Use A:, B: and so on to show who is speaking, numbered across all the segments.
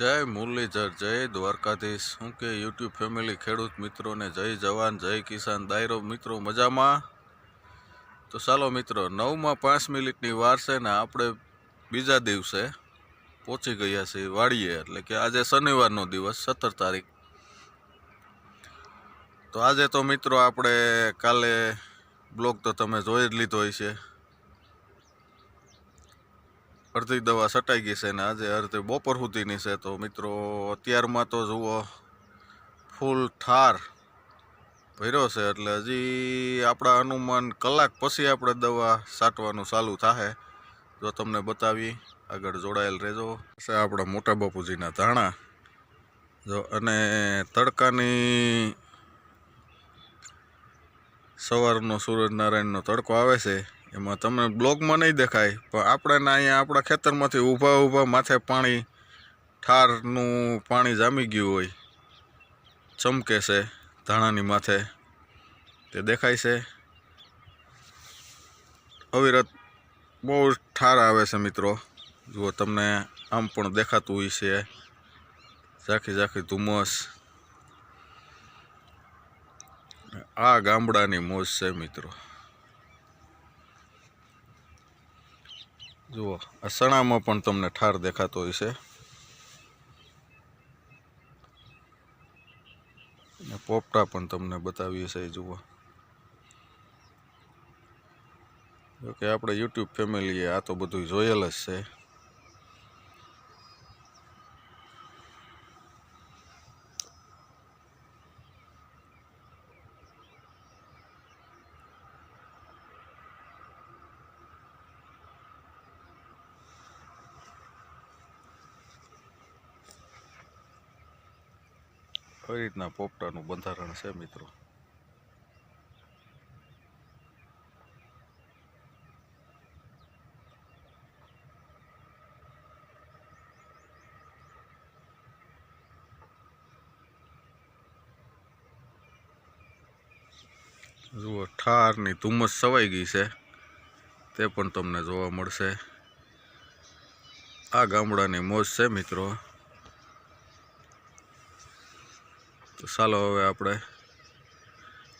A: જય મુરલીધર, જય દ્વારકાધીશ. શું કે યુટ્યુબ ફેમિલી ખેડૂત મિત્રોને જય જવાન, જય કિસાન દાયરો. મિત્રો, મજામાં? તો ચાલો મિત્રો, નવમાં પાંચ મિનિટની વાર છે ને આપણે બીજા દિવસે પહોંચી ગયા છીએ વાડીએ. એટલે કે આજે શનિવારનો દિવસ, સત્તર તારીખ. તો આજે તો મિત્રો આપણે કાલે બ્લોગ તો તમે જોઈ જ લીધો છે અડધી દવા સટાઈ ગઈ છે ને આજે અડધી બપોર સુધીની છે. તો મિત્રો, અત્યારમાં તો જુઓ, ફૂલ ઠાર ભર્યો છે. એટલે હજી આપણા અનુમાન કલાક પછી આપણે દવા છાંટવાનું ચાલુ થાય જો તમને બતાવી, આગળ જોડાયેલ રહેજો. છે આપણા મોટા બાપુજીના ધાણા. જો, અને તડકાની સવારનો સૂરજનારાયણનો તડકો આવે છે. એમાં તમને બ્લોગમાં નહીં દેખાય, પણ આપણે અહીંયા આપણા ખેતરમાંથી ઊભા ઊભા માથે પાણી, ઠારનું પાણી જામી ગયું હોય. ચમકે છે ધાણાની માથે. તે દેખાય છે. અવિરત બહુ ઠાર આવે છે મિત્રો. જુઓ તમને આમ પણ દેખાતું હોય છે. ઝાંખી ઝાંખી ધુમ્મસ. આ ગામડાની મોજ છે મિત્રો. જુઓ, આ સણામાં પણ તમને ઠાર દેખાતો હોય છે અને પોપટા પણ તમને બતાવીએ છે જુઓ. જોકે આપણે યુટ્યુબ ફેમિલીએ આ તો બધું જોયેલ જ છે. કઈ રીતના પોપટાનું બંધારણ છે મિત્રો? જુઓ, ઠારની ધુમ્મસ સવાઈ ગઈ છે. તે પણ તમને જોવા મળશે. આ ગામડાની મોજ છે મિત્રો. તો ચાલો હવે આપણે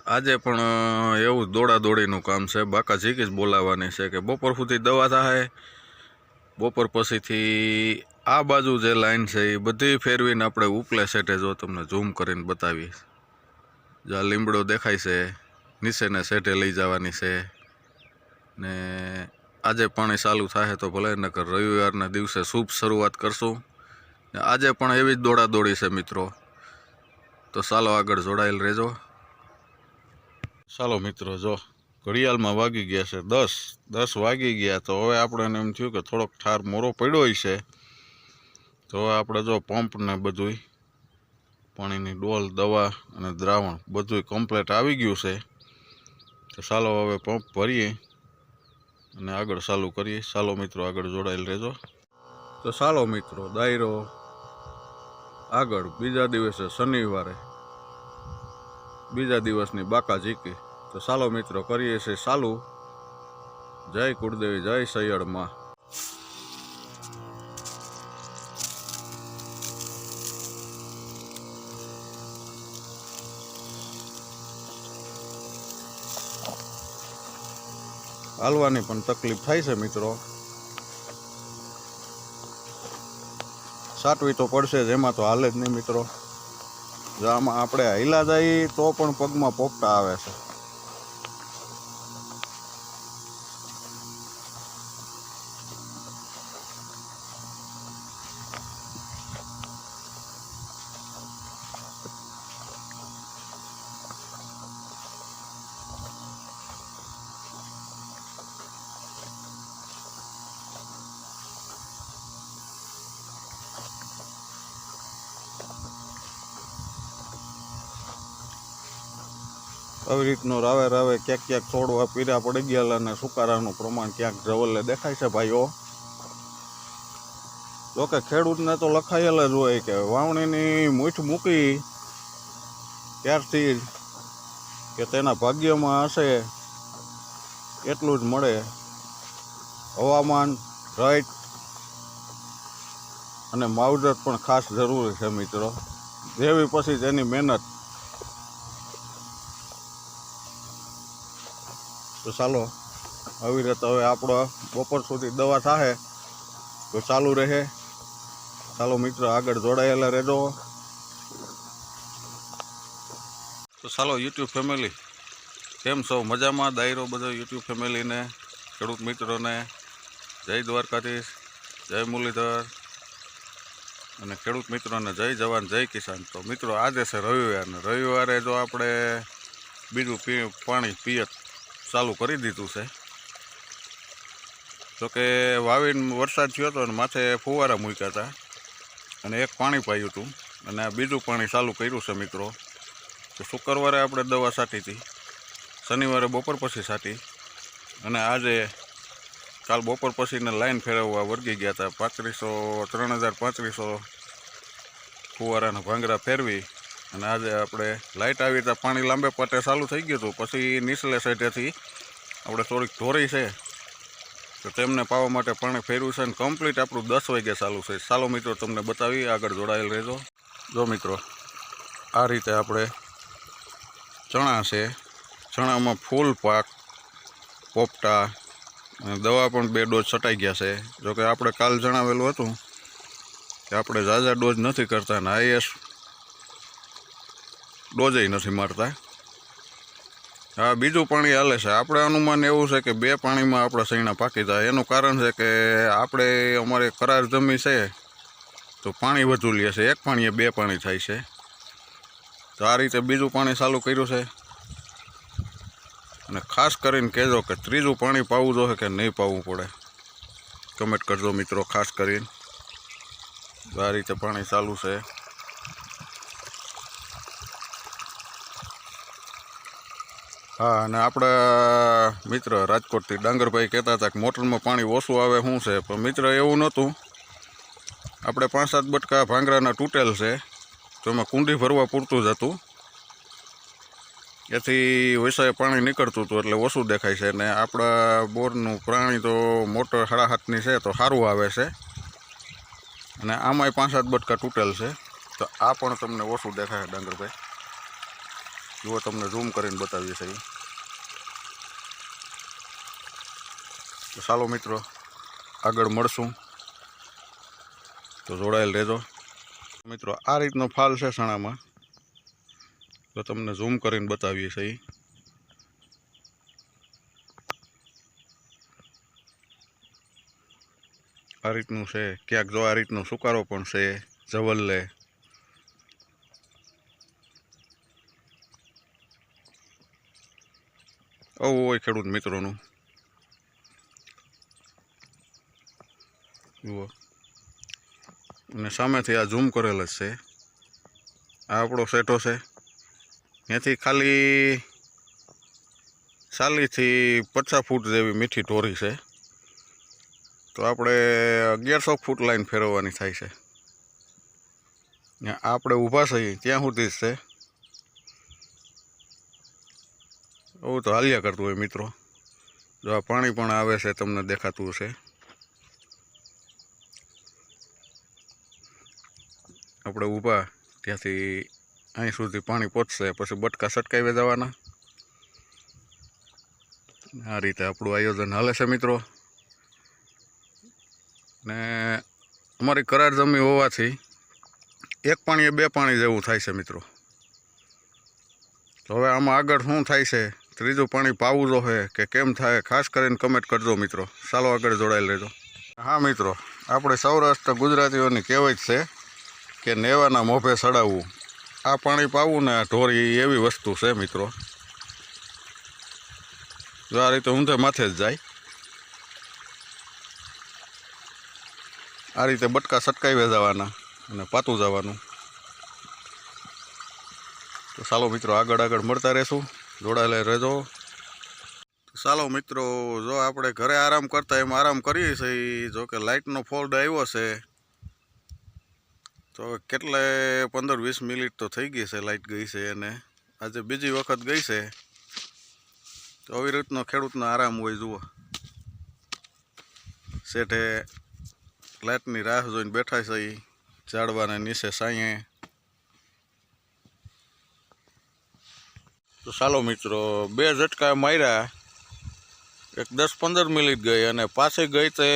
A: આજે પણ એવું જ દોડા દોડીનું કામ છે. બાકા જીકી જ બોલાવવાની છે કે બપોર સુધી દવા થાય, બપોર પછીથી આ બાજુ જે લાઈન છે એ બધી ફેરવીને આપણે ઉપલે સેટે જો તમને ઝૂમ કરીને બતાવીએ આ લીમડો દેખાય છે, નીચેને સેટે લઈ જવાની છે ને આજે પાણી ચાલુ થાય તો ભલે, નકર રવિવારના દિવસે શુભ શરૂઆત કરશું. ને આજે પણ એવી જ દોડા દોડી છે મિત્રો. તો ચાલો આગળ જોડાયેલ રહેજો. ચાલો મિત્રો, જો ઘડિયાળમાં વાગી ગયા છે દસ દસ વાગી ગયા તો હવે આપણને એમ થયું કે થોડોક ઠાર મોરો પડ્યો છે. તો હવે આપણે જો પંપ ને બધુંય, પાણીની ડોલ, દવા અને દ્રાવણ બધુંય કમ્પ્લેટ આવી ગયું છે. તો ચાલો હવે પંપ ભરીએ અને આગળ ચાલુ કરીએ. ચાલો મિત્રો આગળ જોડાયેલ રહેજો. તો ચાલો મિત્રો, દાયરો આગળ બીજા દિવસે શનિવારે. બીજા દિવસની બાકા ઝીકી. તો ચાલો મિત્રો, કરીએ છીએ ચાલુ. જય કુળદેવી, જય સૈયડમાં હાલવાની પણ તકલીફ થાય છે મિત્રો. સાટવી તો પડશે જ, એમાં તો હાલે જ નહીં મિત્રો. જો આમાં આપણે હિલા જઈએ તો પણ પગમાં પોપટા આવે છે. આવી રીતનું રાવે રાવે ક્યાંક ક્યાંક છોડવા પીરા પડી ગયેલા અને સુકારાનું પ્રમાણ ક્યાંક જવલે દેખાય છે ભાઈઓ. જોકે ખેડૂતને તો લખાયેલ જ હોય કે વાવણીની મૂઠ મૂકી ત્યારથી કે તેના ભાગ્યમાં હશે એટલું જ મળે હવામાન રાઈટ અને માવજત પણ ખાસ જરૂરી છે મિત્રો. જેવી પછી તેની મહેનત તો ચાલો, આવી રીતે હવે આપણો બપોર સુધી દવા થાય તો ચાલુ રહે. ચાલો મિત્રો, આગળ જોડાયેલા રહેજો. તો ચાલો યુટ્યુબ ફેમિલી કેમ છો? મજામાં? દાયરો બધો યુટ્યુબ ફેમિલીને ખેડૂત મિત્રોને, જય દ્વારકાધીશ, જય મુરલીધર. અને ખેડૂત મિત્રોને જય જવાન, જય કિસાન. તો મિત્રો, આજે છે રવિવાર ને રવિવારે જો આપણે બીજું પાણી પિયત ચાલુ કરી દીધું છે. જોકે વાવીને વરસાદ થયો હતો અને માથે ફુવારા મૂક્યા હતા. અને એક પાણી પાયું હતું. અને આ બીજું પાણી ચાલુ કર્યું છે મિત્રો. તો શુક્રવારે આપણે દવા છાંટી હતી. શનિવારે બપોર પછી સાટી અને આજે કાલ બપોર પછીને લાઈન ફેરવવા વર્ગી ગયા હતા. પાંત્રીસો, ત્રણ હજાર પાંત્રીસો ફુવારાના ભાંગરા ફેરવી અને આજે આપણે લાઇટ આવી ત્યાં પાણી લાંબે પટે ચાલુ થઈ ગયું હતું. પછી નીચલે સાઈડેથી આપણે થોડીક ધોરી છે. તો તેમને પાવા માટે પાણી ફેરવ્યું છે અને કમ્પ્લીટ આપણું દસ વાગે ચાલુ છે ચાલો મિત્રો, તમને બતાવી આગળ જોડાયેલ રહેજો. જો મિત્રો, આ રીતે આપણે ચણા છે. ચણામાં ફૂલ પાક, પોપટા અને દવા પણ બે ડોઝ છટાઈ ગયા છે. જોકે આપણે કાલ જણાવેલું હતું કે આપણે ઝાઝા ડોઝ નથી કરતા અને આઈએસ ડોઝે નથી મારતા. હા, બીજું પાણી હાલે છે. આપણે અનુમાન એવું છે કે બે પાણીમાં આપણા સૈણા પાકી જાય. એનું કારણ છે કે આપણે અમારે કરાર જમી છે, તો પાણી વધુ લે છે. એક પાણીએ બે પાણી થાય છે. તો આ રીતે બીજું પાણી ચાલુ કર્યું છે. અને ખાસ કરીને કહેજો કે ત્રીજું પાણી પાવું જોઈએ કે નહીં પાવું પડે? કમેન્ટ કરજો મિત્રો, ખાસ કરીને. આ રીતે પાણી ચાલુ છે. હા, અને આપણા મિત્ર રાજકોટથી ડાંગરભાઈ કહેતા હતા કે મોટરમાં પાણી ઓછું આવે શું છે? પણ મિત્ર એવું નહોતું. આપણે પાંચ સાત બટકા ભાંગરાના તૂટેલ છે, તો એમાં કુંડી ભરવા પૂરતું જ હતું. એથી વૈસાએ પાણી નીકળતું હતું, એટલે ઓછું દેખાય છે. ને આપણા બોરનું પ્રાણી તો મોટર સાડા હાથની છે, તો સારું આવે છે. અને આમાંય પાંચ સાત બટકા તૂટેલ છે, તો આ પણ તમને ઓછું દેખાય ડાંગરભાઈ. જુઓ, તમને ઝૂમ કરીને બતાવીએ છીએ તો ચાલો મિત્રો, આગળ મળશું. તો જોડાયેલ રહેજો. મિત્રો, આ રીતનો ફાલ છે સણામાં તો તમને ઝૂમ કરીને બતાવીએ છીએ. આ રીતનું છે, ક્યાંક જો આ રીતનો સુકારો પણ છે, જવલ્લે. આવું હોય ખેડૂત મિત્રોનું. જુઓ. અને સામેથી આ ઝૂમ કરેલ જ છે. આ આપણો સેટો છે. ત્યાંથી ખાલી ચાલીસથી પચાસ ફૂટ જેવી મીઠી ટોરી છે. તો આપણે અગિયારસો ફૂટ લાઈન ફેરવવાની થાય છે. આપણે ઊભા છીએ, ત્યાં સુધી જ છે. એવું તો હાલ્યા કરતું હોય મિત્રો. જો આ પાણી પણ આવે છે, તમને દેખાતું હશે. આપણે ઊભા, ત્યાંથી અહીં સુધી પાણી પહોંચશે, પછી બટકા સટકાવી જવાના. આ રીતે આપણું આયોજન હાલે છે મિત્રો. ને અમારી કરાર જમી હોવાથી એક પાણીએ બે પાણી જેવું થાય છે મિત્રો. તો હવે આમાં આગળ શું થાય છે? ત્રીજું પાણી પાવું જોઈએ કે કેમ થાય, ખાસ કરીને કમેન્ટ કરજો મિત્રો. ચાલો આગળ જોડાયેલ રહેજો હા મિત્રો, આપણે સૌરાષ્ટ્ર ગુજરાતીઓની કહેવત છે કે નેવાના મોભે સડાવવું. આ પાણી પાવું ને આ ઢોરી એવી વસ્તુ છે મિત્રો. જો આ રીતે ઊંધે માથે જ જાય. આ રીતે બટકા સટકાવી જવાના અને પાતું જવાનું. તો ચાલો મિત્રો આગળ આગળ મળતા રહેશું. જોડાયેલા રહેજો. ચાલો મિત્રો, જો આપણે ઘરે આરામ કરતા એમ આરામ કરીએ છીએ જો કે લાઇટનો ફોલ્ડ આવ્યો છે. તો કેટલે પંદર વીસ મિનિટ તો થઈ ગઈ છે લાઇટ ગઈ છે અને આજે બીજી વખત ગઈ છે. તો આવી રીતનો ખેડૂતનો આરામ હોય, જુઓ. શેઠે લાઇટની રાહ જોઈને બેઠા છે એ ઝાડવાને નીચે સાંયે. તો ચાલો મિત્રો, બે ઝટકા માર્યા. એક દસ પંદર મિનિટ ગઈ અને પાછી ગઈ તે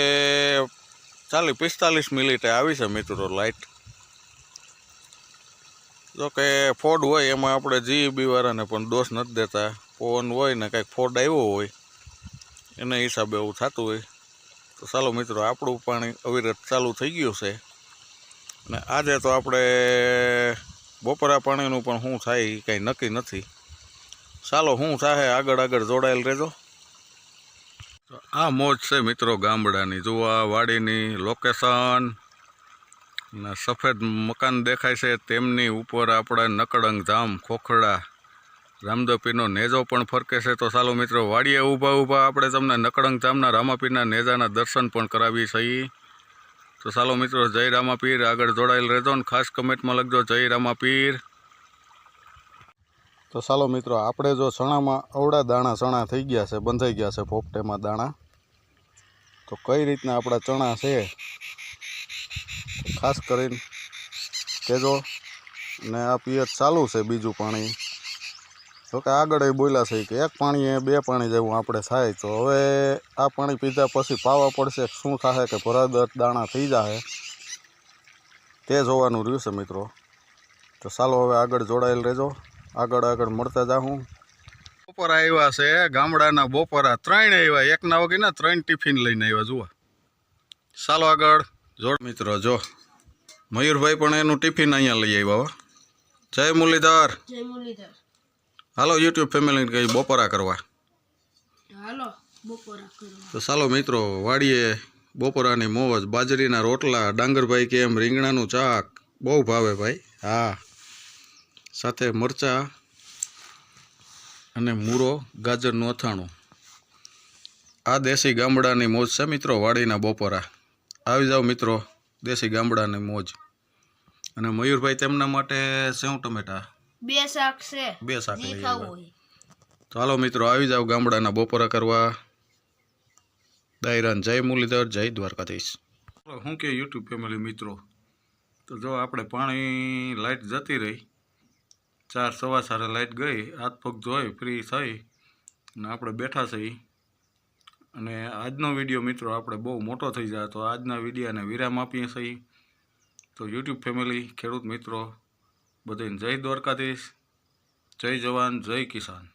A: ચાલીસ પિસ્તાલીસ મિનિટે આવી છે મિત્રો લાઇટ જો કે ફોડ હોય, એમાં આપણે જીબી વાળાને પણ દોષ નથી દેતા. ફોન હોય ને કાંઈક ફોડ આવ્યો હોય, એના હિસાબે એવું થતું હોય. તો ચાલો મિત્રો, આપણું પાણી અવિરત ચાલુ થઈ ગયું છે. અને આજે તો આપણે બપોરા પાણીનું પણ શું થાય એ કાંઈ નક્કી નથી. ચાલો, શું થાય આગળ આગળ જોડાયેલ રહેજો. આ મોજ છે મિત્રો ગામડાની. જુઓ આ વાડીની લોકેશન ને સફેદ મકાન દેખાય છે, તેમની ઉપર આપણે નકળંગ ધામ ખોખડા. રામદપીનો નેજો પણ ફરકે છે. તો ચાલો મિત્રો, વાડીએ ઊભા ઊભા આપણે તમને નકળંગ ધામના રામાપીરના નેજાના દર્શન પણ કરાવી છીએ. તો ચાલો મિત્રો, જય રામાપીર. આગળ જોડાયેલ રહેજો ને ખાસ કમેન્ટમાં લખજો, જય રામાપીર. તો ચાલો મિત્રો, આપણે જો ચણામાં અવડા દાણા ચણા થઈ ગયા છે, બંધાઈ ગયા છે, પોપટેમાં દાણા. તો કઈ રીતના આપણા ચણા છે? ખાસ કરીને કહેજો ને આ પિયત ચાલુ છે બીજું પાણી. તો કે આગળ એ બોલ્યા છે કે એક પાણીએ બે પાણી જેવું આપણે થાય તો હવે આ પાણી પીધા પછી પાવા પડશે શું થશે કે ભરાદર દાણા થઈ જશે તે જોવાનું રહ્યું છે મિત્રો. તો ચાલો હવે આગળ જોડાયેલ રહેજો. આગળ આગળ મળતા જાઉં બપોરા આવ્યા છે, ગામડાના બપોરા ત્રણ આવ્યા. એકના વગેરે ત્રણ ટિફિન લઈને આવ્યા, જુઓ. ચાલો આગળ. જોડ મિત્રો જો. મયુરભાઈ પણ એનું ટિફિન અહીંયા લઈ આવ્યા હો. જય મુરલીધર.
B: જય મુરલીધર.
A: હાલો યુટ્યુબ ફેમિલી કઈ બપોરા કરવા.
B: હાલો બપોરા કરવા.
A: તો ચાલો મિત્રો વાડીએ બપોરાની મોજ. બાજરીના રોટલા ડાંગરભાઈ કે એમ રીંગણાનું ચાક બહુ ભાવે ભાઈ. હા. સાથે મરચાં અને મૂરો ગાજરનું અથાણું. આ દેશી ગામડાની મોજ છે મિત્રો વાડીના બપોરા. આવી જાઓ મિત્રો દેશી ગામડાની મોજ. અને મયુરભાઈ તેમના માટે સેવ ટમેટા?
B: બે શાક છે.
A: બે શાક લઈ આવ્યા.
B: હોય.
A: મિત્રો આવી જાઓ ગામડાના બપોરા કરવા. દાયરાન જય મુરલીધર જય દ્વારકાધીશ. શું કે યુટ્યુબ ફેમિલી મિત્રો? તો જો આપણે પાણી લાઇટ જતી રહી ચાર સવા સારે લાઇટ ગઈ હાથ પગ ધોઈ ફ્રી થઈ અને આપણે બેઠા છીએ. અને આજનો વીડિયો મિત્રો આપણે બહુ મોટો થઈ જાય તો આજના વિડીયાને વિરામ આપીએ છીએ. તો યુટ્યુબ ફેમિલી ખેડૂત મિત્રો, બધાને જય દ્વારકાધીશ, જય જવાન, જય કિસાન.